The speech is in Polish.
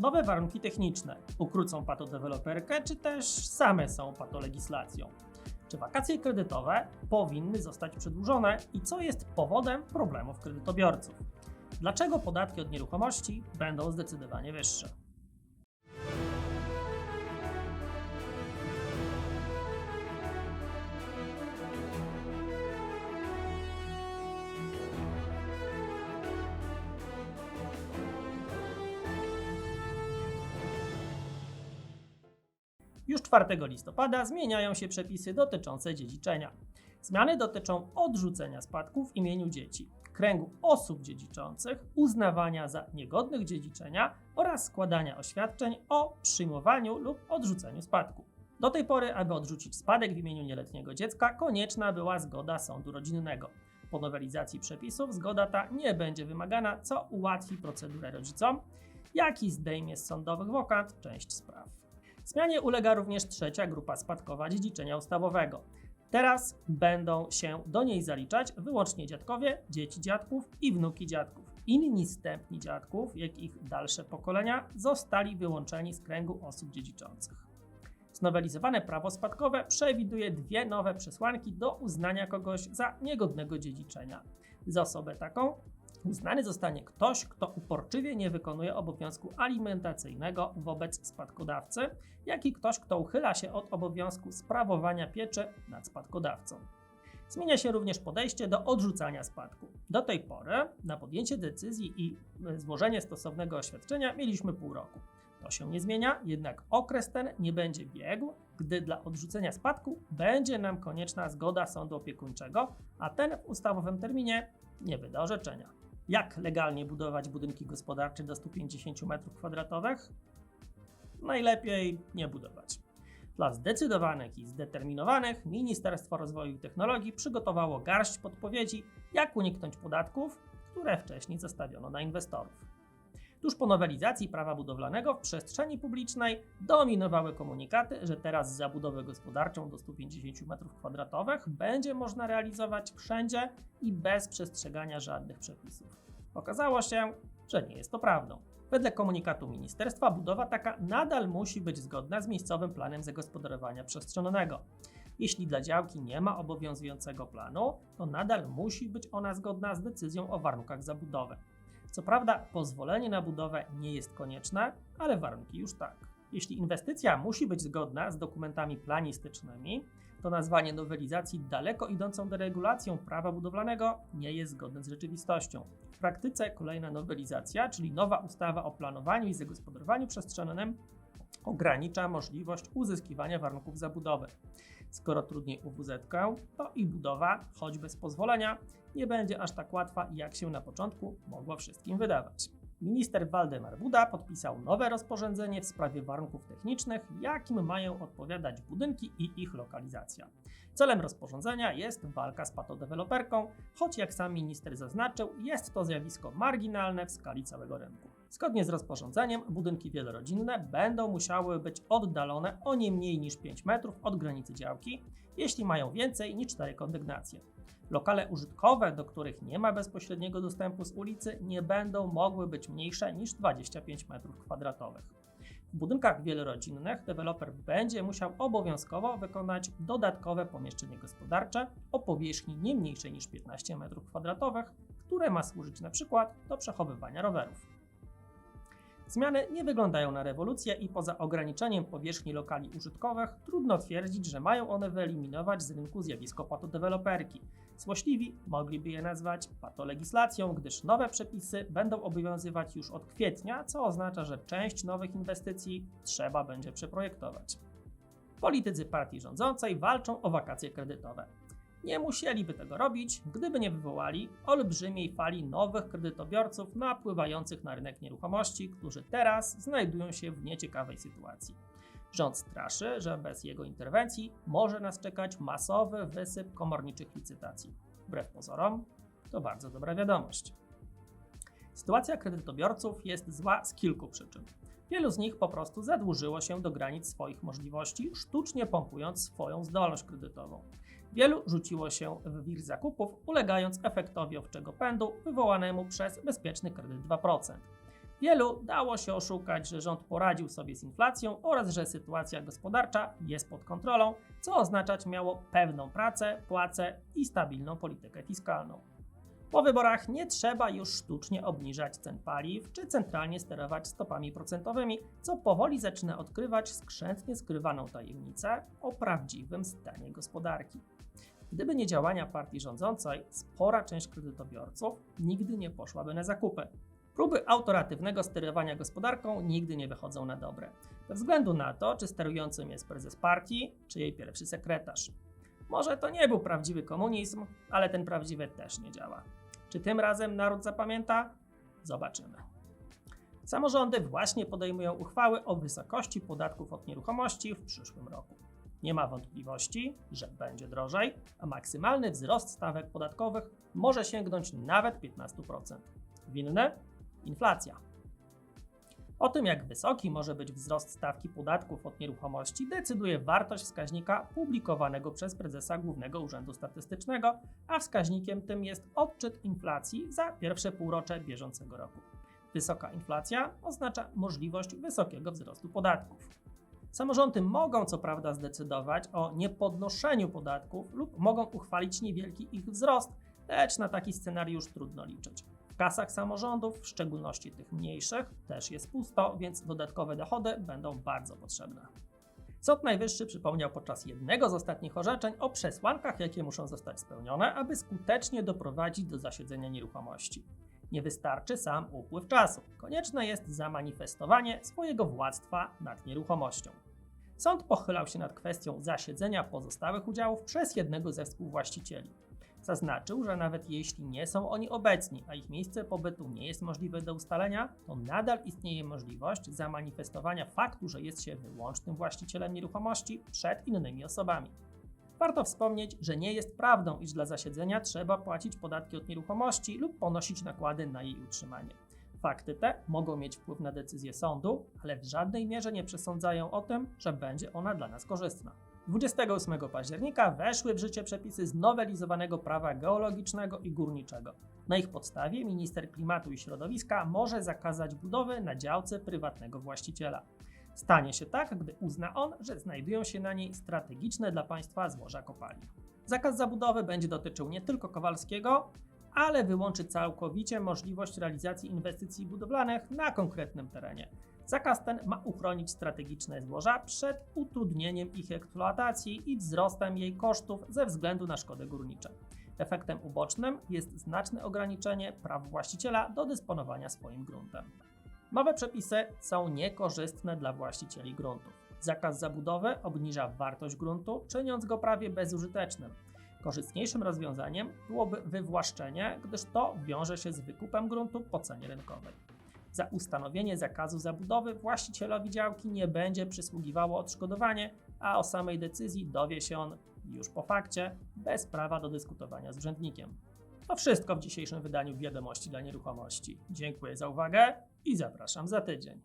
nowe warunki techniczne ukrócą patodeweloperkę, czy też same są patolegislacją? Czy wakacje kredytowe powinny zostać przedłużone i co jest powodem problemów kredytobiorców? Dlaczego podatki od nieruchomości będą zdecydowanie wyższe? Już 4 listopada zmieniają się przepisy dotyczące dziedziczenia. Zmiany dotyczą odrzucenia spadków w imieniu dzieci, kręgu osób dziedziczących, uznawania za niegodnych dziedziczenia oraz składania oświadczeń o przyjmowaniu lub odrzuceniu spadku. Do tej pory, aby odrzucić spadek w imieniu nieletniego dziecka, konieczna była zgoda sądu rodzinnego. Po nowelizacji przepisów zgoda ta nie będzie wymagana, co ułatwi procedurę rodzicom, jak i zdejmie z sądowych wokant część spraw. Zmianie ulega również trzecia grupa spadkowa dziedziczenia ustawowego. Teraz będą się do niej zaliczać wyłącznie dziadkowie, dzieci dziadków i wnuki dziadków. Inni stępni dziadków, jak ich dalsze pokolenia, zostali wyłączeni z kręgu osób dziedziczących. Znowelizowane prawo spadkowe przewiduje dwie nowe przesłanki do uznania kogoś za niegodnego dziedziczenia. Za osobę taką uznany zostanie ktoś, kto uporczywie nie wykonuje obowiązku alimentacyjnego wobec spadkodawcy, jak i ktoś, kto uchyla się od obowiązku sprawowania pieczy nad spadkodawcą. Zmienia się również podejście do odrzucania spadku. Do tej pory na podjęcie decyzji i y, złożenie stosownego oświadczenia mieliśmy pół roku. To się nie zmienia, jednak okres ten nie będzie biegł, gdy dla odrzucenia spadku będzie nam konieczna zgoda sądu opiekuńczego, a ten w ustawowym terminie nie wyda orzeczenia. Jak legalnie budować budynki gospodarcze do 150 m2? Najlepiej nie budować. Dla zdecydowanych i zdeterminowanych Ministerstwo Rozwoju i Technologii przygotowało garść podpowiedzi, jak uniknąć podatków, które wcześniej zastawiono na inwestorów. Tuż po nowelizacji prawa budowlanego w przestrzeni publicznej dominowały komunikaty, że teraz zabudowę gospodarczą do 150 m2 będzie można realizować wszędzie i bez przestrzegania żadnych przepisów. Okazało się, że nie jest to prawdą. Wedle komunikatu ministerstwa budowa taka nadal musi być zgodna z miejscowym planem zagospodarowania przestrzennego. Jeśli dla działki nie ma obowiązującego planu, to nadal musi być ona zgodna z decyzją o warunkach zabudowy. Co prawda, pozwolenie na budowę nie jest konieczne, ale warunki już tak. Jeśli inwestycja musi być zgodna z dokumentami planistycznymi, to nazwanie nowelizacji daleko idącą deregulacją prawa budowlanego nie jest zgodne z rzeczywistością. W praktyce kolejna nowelizacja, czyli nowa ustawa o planowaniu i zagospodarowaniu przestrzennym, ogranicza możliwość uzyskiwania warunków zabudowy. Skoro trudniej UWZ, to i budowa, choć bez pozwolenia, nie będzie aż tak łatwa, jak się na początku mogło wszystkim wydawać. Minister Waldemar Buda podpisał nowe rozporządzenie w sprawie warunków technicznych, jakim mają odpowiadać budynki i ich lokalizacja. Celem rozporządzenia jest walka z patodeweloperką, choć jak sam minister zaznaczył, jest to zjawisko marginalne w skali całego rynku. Zgodnie z rozporządzeniem budynki wielorodzinne będą musiały być oddalone o nie mniej niż 5 metrów od granicy działki, jeśli mają więcej niż 4 kondygnacje. Lokale użytkowe, do których nie ma bezpośredniego dostępu z ulicy, nie będą mogły być mniejsze niż 25 m2. W budynkach wielorodzinnych deweloper będzie musiał obowiązkowo wykonać dodatkowe pomieszczenie gospodarcze o powierzchni nie mniejszej niż 15 m2, które ma służyć przykład do przechowywania rowerów. Zmiany nie wyglądają na rewolucję i poza ograniczeniem powierzchni lokali użytkowych trudno twierdzić, że mają one wyeliminować z rynku zjawisko patodeweloperki. Złośliwi mogliby je nazwać patolegislacją, gdyż nowe przepisy będą obowiązywać już od kwietnia, co oznacza, że część nowych inwestycji trzeba będzie przeprojektować. Politycy partii rządzącej walczą o wakacje kredytowe. Nie musieliby tego robić, gdyby nie wywołali olbrzymiej fali nowych kredytobiorców napływających na rynek nieruchomości, którzy teraz znajdują się w nieciekawej sytuacji. Rząd straszy, że bez jego interwencji może nas czekać masowy wysyp komorniczych licytacji. Wbrew pozorom, to bardzo dobra wiadomość. Sytuacja kredytobiorców jest zła z kilku przyczyn. Wielu z nich po prostu zadłużyło się do granic swoich możliwości, sztucznie pompując swoją zdolność kredytową. Wielu rzuciło się w wir zakupów, ulegając efektowi owczego pędu wywołanemu przez bezpieczny kredyt 2%. Wielu dało się oszukać, że rząd poradził sobie z inflacją oraz że sytuacja gospodarcza jest pod kontrolą, co oznaczać miało pewną pracę, płacę i stabilną politykę fiskalną. Po wyborach nie trzeba już sztucznie obniżać cen paliw czy centralnie sterować stopami procentowymi, co powoli zaczyna odkrywać skrzętnie skrywaną tajemnicę o prawdziwym stanie gospodarki. Gdyby nie działania partii rządzącej, spora część kredytobiorców nigdy nie poszłaby na zakupy. Próby autoratywnego sterowania gospodarką nigdy nie wychodzą na dobre, bez względu na to, czy sterującym jest prezes partii, czy jej pierwszy sekretarz. Może to nie był prawdziwy komunizm, ale ten prawdziwy też nie działa. Czy tym razem naród zapamięta? Zobaczymy. Samorządy właśnie podejmują uchwały o wysokości podatków od nieruchomości w przyszłym roku. Nie ma wątpliwości, że będzie drożej, a maksymalny wzrost stawek podatkowych może sięgnąć nawet 15%. Winne? Inflacja. O tym, jak wysoki może być wzrost stawki podatków od nieruchomości, decyduje wartość wskaźnika publikowanego przez prezesa Głównego Urzędu Statystycznego, a wskaźnikiem tym jest odczyt inflacji za pierwsze półrocze bieżącego roku. Wysoka inflacja oznacza możliwość wysokiego wzrostu podatków. Samorządy mogą co prawda zdecydować o niepodnoszeniu podatków lub mogą uchwalić niewielki ich wzrost, lecz na taki scenariusz trudno liczyć. W kasach samorządów, w szczególności tych mniejszych, też jest pusto, więc dodatkowe dochody będą bardzo potrzebne. Sąd Najwyższy przypomniał podczas jednego z ostatnich orzeczeń o przesłankach, jakie muszą zostać spełnione, aby skutecznie doprowadzić do zasiedzenia nieruchomości. Nie wystarczy sam upływ czasu. Konieczne jest zamanifestowanie swojego władztwa nad nieruchomością. Sąd pochylał się nad kwestią zasiedzenia pozostałych udziałów przez jednego ze współwłaścicieli. Zaznaczył, że nawet jeśli nie są oni obecni, a ich miejsce pobytu nie jest możliwe do ustalenia, to nadal istnieje możliwość zamanifestowania faktu, że jest się wyłącznym właścicielem nieruchomości przed innymi osobami. Warto wspomnieć, że nie jest prawdą, iż dla zasiedzenia trzeba płacić podatki od nieruchomości lub ponosić nakłady na jej utrzymanie. Fakty te mogą mieć wpływ na decyzję sądu, ale w żadnej mierze nie przesądzają o tym, że będzie ona dla nas korzystna. 28 października weszły w życie przepisy znowelizowanego prawa geologicznego i górniczego. Na ich podstawie minister klimatu i środowiska może zakazać budowy na działce prywatnego właściciela. Stanie się tak, gdy uzna on, że znajdują się na niej strategiczne dla państwa złoża kopalin. Zakaz zabudowy będzie dotyczył nie tylko Kowalskiego, ale wyłączy całkowicie możliwość realizacji inwestycji budowlanych na konkretnym terenie. Zakaz ten ma uchronić strategiczne złoża przed utrudnieniem ich eksploatacji i wzrostem jej kosztów ze względu na szkody górnicze. Efektem ubocznym jest znaczne ograniczenie praw właściciela do dysponowania swoim gruntem. Nowe przepisy są niekorzystne dla właścicieli gruntów. Zakaz zabudowy obniża wartość gruntu, czyniąc go prawie bezużytecznym. Korzystniejszym rozwiązaniem byłoby wywłaszczenie, gdyż to wiąże się z wykupem gruntu po cenie rynkowej. Za ustanowienie zakazu zabudowy właścicielowi działki nie będzie przysługiwało odszkodowanie, a o samej decyzji dowie się on już po fakcie, bez prawa do dyskutowania z urzędnikiem. To wszystko w dzisiejszym wydaniu Wiadomości dla Nieruchomości. Dziękuję za uwagę i zapraszam za tydzień.